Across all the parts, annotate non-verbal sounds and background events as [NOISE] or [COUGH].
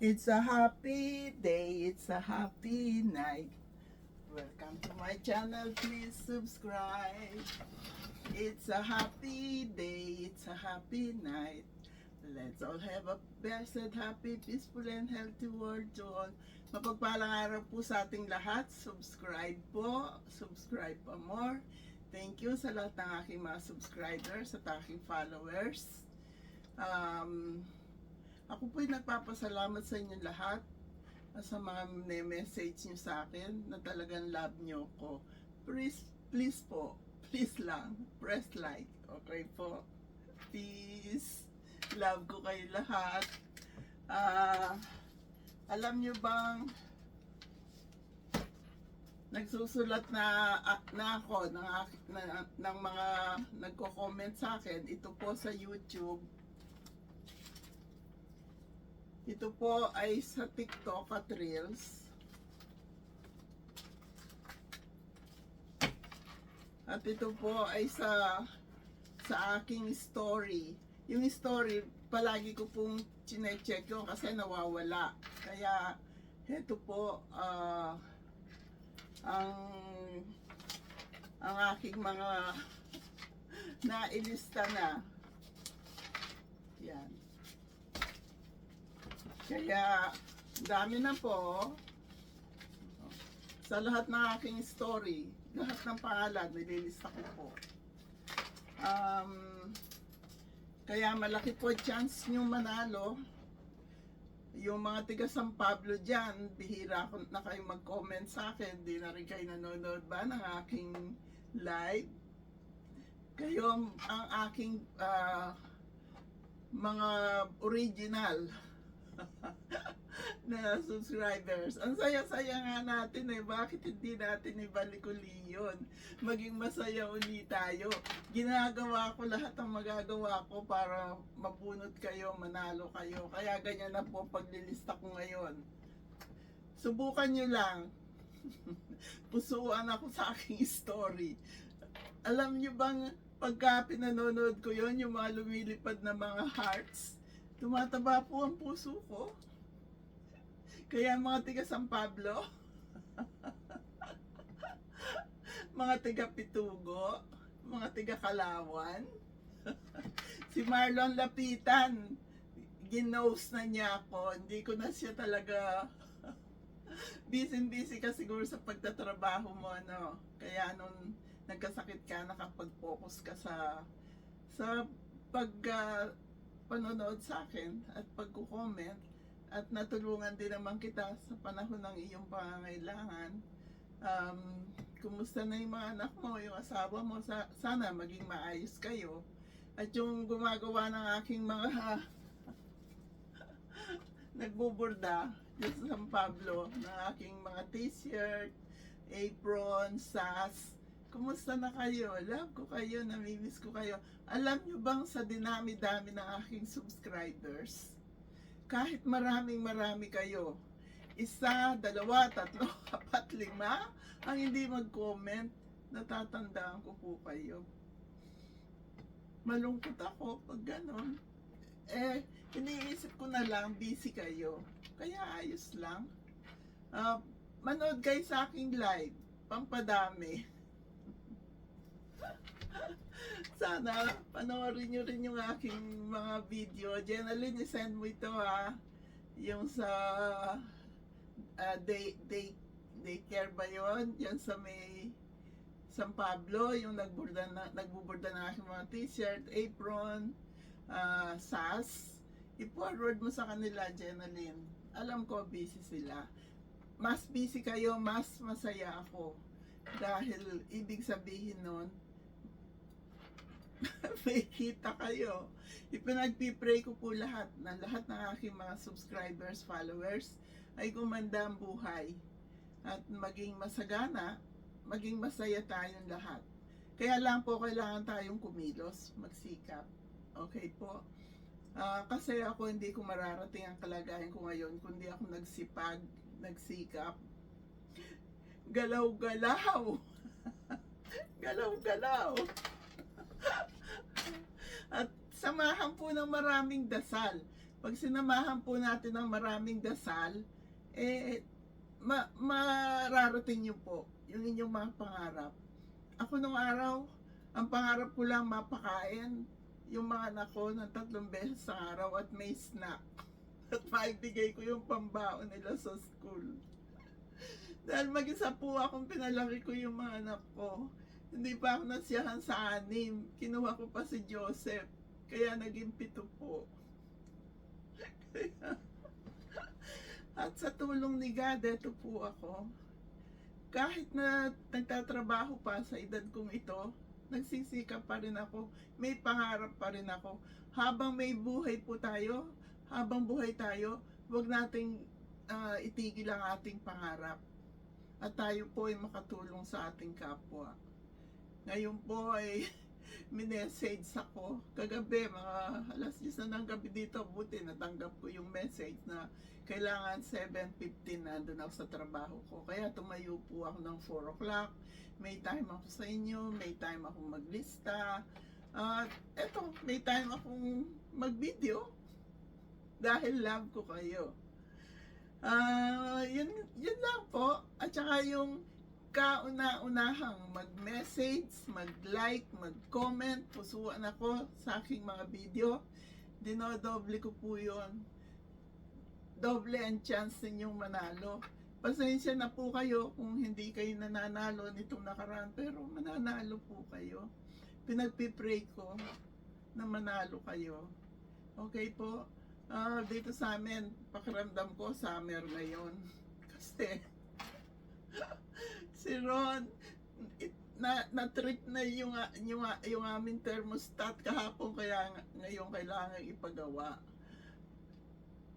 It's a happy day, it's a happy night. Welcome to my channel, please subscribe. It's a happy day, it's a happy night. Let's all have a blessed, happy, peaceful, and healthy world to all. Mapagpalang araw po sa ating lahat. Subscribe po. Subscribe pa more. Thank you sa lahat ng aking mga subscribers at aking followers. Um, ako po'y nagpapasalamat sa inyong lahat at sa mga message nyo sa akin na talagang love nyo ko. Please, please po, please lang, press like. Okay po. Peace. Love ko kayo lahat. Ah, alam nyo bang nagsusulat na ah, na ako ng, ak- na, ng mga nagko-comment sa akin ito po sa YouTube ito po ay sa TikTok at Reels. At ito po ay sa sa aking story. Yung story palagi ko pong chinecheck yun kasi nawawala. Kaya ito po ah ang ang aking mga [LAUGHS] nailista na. Yan kaya dami na po sa lahat ng aking story lahat ng pangalan nililista ko po um, kaya malaki po chance nyo manalo yung mga tiga San Pablo dyan, bihira ko na kayo mag-comment sa akin. Di na rin kayo nanonood ba ng aking live? Kayo ang, aking ah, mga original [LAUGHS] na subscribers. Ang saya-saya nga natin eh. Bakit hindi natin ibalik uli yun? Maging masaya uli tayo. Ginagawa ko lahat ng magagawa ko para mabunot kayo, manalo kayo. Kaya ganyan na po paglilista ko ngayon. Subukan nyo lang. [LAUGHS] Pusuan ako sa aking story. Alam nyo bang pagka pinanonood ko yon yung mga lumilipad na mga hearts, tumataba po ang puso ko. Kaya mga tiga San Pablo, [LAUGHS] mga tiga Pitugo, mga tiga Kalawan, [LAUGHS] si Marlon Lapitan, ginos na niya ako. Hindi ko na siya talaga [LAUGHS] busy-busy ka siguro sa pagtatrabaho mo, no? Kaya nung nagkasakit ka, nakapag-focus ka sa sa pag ah, panonood sa akin at pagko-comment at natulungan din naman kita sa panahon ng iyong pangangailangan. Um, kumusta na yung mga anak mo, yung asawa mo, sa, sana maging maayos kayo. At yung gumagawa ng aking mga [LAUGHS] nagbuburda dito sa San Pablo ng aking mga t-shirt, apron, sas. Kumusta na kayo? Love ko kayo, namimiss ko kayo. Alam nyo bang sa dinami-dami ng aking subscribers, kahit maraming marami kayo, isa, dalawa, tatlo, [LAUGHS] apat, lima, ang hindi mag-comment, natatandaan ko po kayo. Malungkot ako pag ganon. Eh, iniisip ko na lang, busy kayo. Kaya ayos lang. Ah, manood kayo sa aking live, pampadami. Sana panoorin nyo rin yung aking mga video. Jenaline, send mo ito ha. Yung sa uh, day, day, daycare ba yun? Yan sa may San Pablo, yung nagburda na, nagbuburda ng aking mga t-shirt, apron, ah, sas. I-forward mo sa kanila, Jenaline. Alam ko, busy sila. Mas busy kayo, mas masaya ako. Dahil ibig sabihin nun, [LAUGHS] may kita kayo. Ipinagpipray ko po lahat na lahat ng aking mga subscribers, followers ay gumanda ang buhay at maging masagana, maging masaya tayong lahat. Kaya lang po kailangan tayong kumilos, magsikap. Okay po? Ah, kasi ako hindi ko mararating ang kalagayan ko ngayon kundi ako nagsipag, nagsikap. Galaw-galaw. [LAUGHS] Galaw-galaw. Samahan po ng maraming dasal. pag sinamahan po natin ng maraming dasal, eh, ma mararating niyo po yung inyong mga pangarap. Ako nung araw, ang pangarap ko lang mapakain yung mga anak ko ng tatlong beses sa araw at may snack. [LAUGHS] At maibigay ko yung pambaon nila sa school. [LAUGHS] Dahil mag-isa po akong pinalaki ko yung mga anak ko. Hindi pa ako nasiyahan sa anim. Kinuha ko pa si Joseph. Kaya naging pito po. At sa tulong ni God, eto po ako. Kahit na nagtatrabaho pa sa edad kong ito, nagsisikap pa rin ako. May pangarap pa rin ako. Habang may buhay po tayo, habang buhay tayo, huwag nating ah, itigil ang ating pangarap. At tayo po ay makatulong sa ating kapwa. Ngayon po ay minessage ako. Kagabi, mga alas 10 na ng gabi dito, buti natanggap ko yung message na kailangan 7.15 nandun ako sa trabaho ko. Kaya tumayo po ako ng 4 o'clock. May time ako sa inyo, may time akong maglista. At eto, may time akong mag-video dahil love ko kayo. Ah, yun, yun lang po. At saka yung kauna-unahang mag-message, mag-like, mag-comment, pusuan ako sa aking mga video. Dinodoble ko po yun. Doble ang chance ninyong manalo. Pasensya na po kayo kung hindi kayo nananalo nitong nakaraan, pero mananalo po kayo. Pinagpipray ko na manalo kayo. Okay po? Ah, dito sa amin, pakiramdam ko summer ngayon. [LAUGHS] Kasi si Ron it, na na-trip na yung yung yung aming thermostat kahapon kaya nga- ngayon kailangan ipagawa.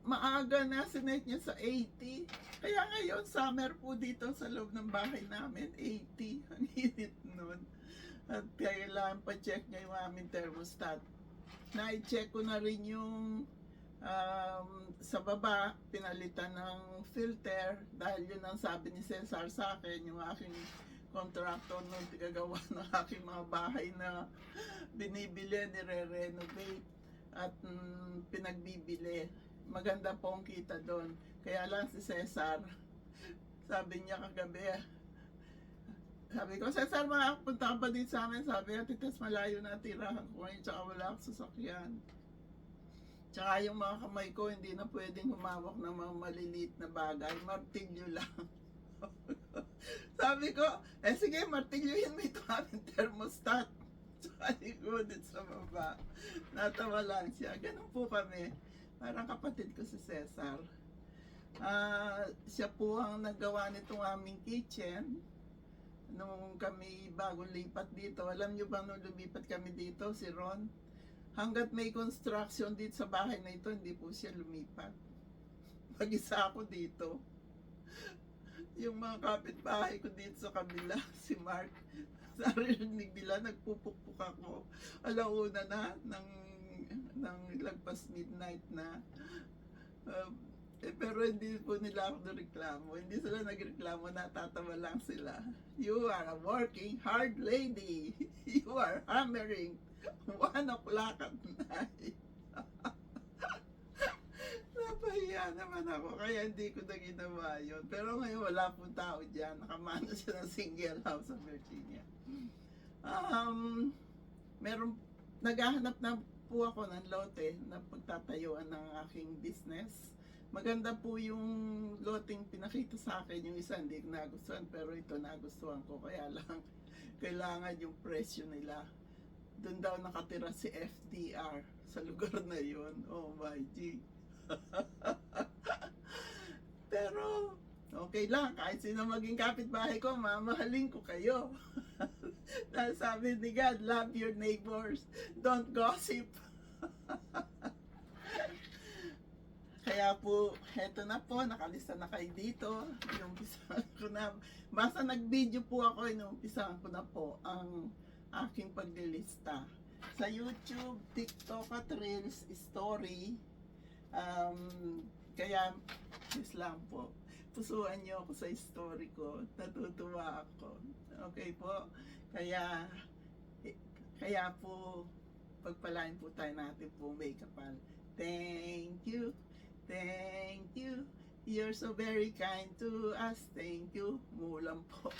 Maaga na sinet niya sa 80. Kaya ngayon summer po dito sa loob ng bahay namin 80. [LAUGHS] Ang init nun. At kailangan pa-check niya yung aming thermostat. Na-check ko na rin yung um, sa baba, pinalitan ng filter dahil yun ang sabi ni Cesar sa akin, yung aking contractor nung gagawa [LAUGHS] ng aking mga bahay na binibili, nire-renovate at mm, pinagbibili. Maganda po ang kita doon. Kaya lang si Cesar, [LAUGHS] sabi niya kagabi, sabi ko, Cesar, makakapunta ka ba din sa amin? Sabi niya, titas malayo na tirahan ko ngayon, tsaka wala akong sasakyan. Tsaka yung mga kamay ko, hindi na pwedeng humawak ng mga maliliit na bagay. Martilyo lang. [LAUGHS] Sabi ko, eh sige, martilyohin mo ito aming thermostat. [LAUGHS] Sa likod at sa baba. Natawa lang siya. Ganun po kami. Parang kapatid ko si Cesar. Ah, siya po ang nagawa nitong aming kitchen. Nung kami bagong lipat dito. Alam niyo ba nung lumipat kami dito, si Ron? Hanggat may construction dito sa bahay na ito, hindi po siya lumipat. Mag-isa ako dito. Yung mga kapitbahay ko dito sa kabila, [LAUGHS] si Mark, narinig nila, nagpupukpuk ako. Alauna na, ng, ng lagpas midnight na. Um, eh, pero hindi po nila ako reklamo. Hindi sila nagreklamo, natatawa lang sila. You are a working hard lady. [LAUGHS] You are hammering [LAUGHS] one o'clock at night. [LAUGHS] Napahiya naman ako, kaya hindi ko na ginawa yun. Pero ngayon wala pong tao dyan. Nakamana siya ng single house sa Virginia. Um, meron, naghahanap na po ako ng lote na pagtatayuan ng aking business. Maganda po yung loteng pinakita sa akin. Yung isa hindi nagustuhan, pero ito nagustuhan ko. Kaya lang, [LAUGHS] kailangan yung presyo nila doon daw nakatira si FDR sa lugar na yon. Oh my G. [LAUGHS] Pero, okay lang. Kahit sino maging kapitbahay ko, mamahalin ko kayo. [LAUGHS] Dahil sabi ni God, love your neighbors. Don't gossip. [LAUGHS] Kaya po, heto na po, nakalista na kayo dito. Yung ko na, basta nag-video po ako, inumpisahan ko na po ang aking paglilista. Sa YouTube, TikTok at Reels Story. Um, kaya, yes lang po. Pusuan niyo ako sa story ko. Natutuwa ako. Okay po? Kaya, kaya po, pagpalain po tayo natin po may kapal. Thank you. Thank you. You're so very kind to us. Thank you. Mulang po.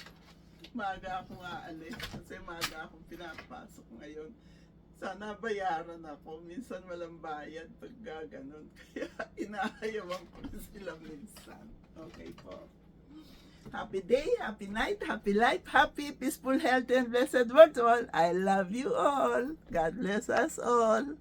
Maga akong aalis kasi maga akong pinapasok ngayon. Sana bayaran ako. Minsan walang bayad pag gaganon. [LAUGHS] Kaya inaayawan ko sila minsan. Okay po. Happy day, happy night, happy life, happy, peaceful, healthy, and blessed world all. I love you all. God bless us all.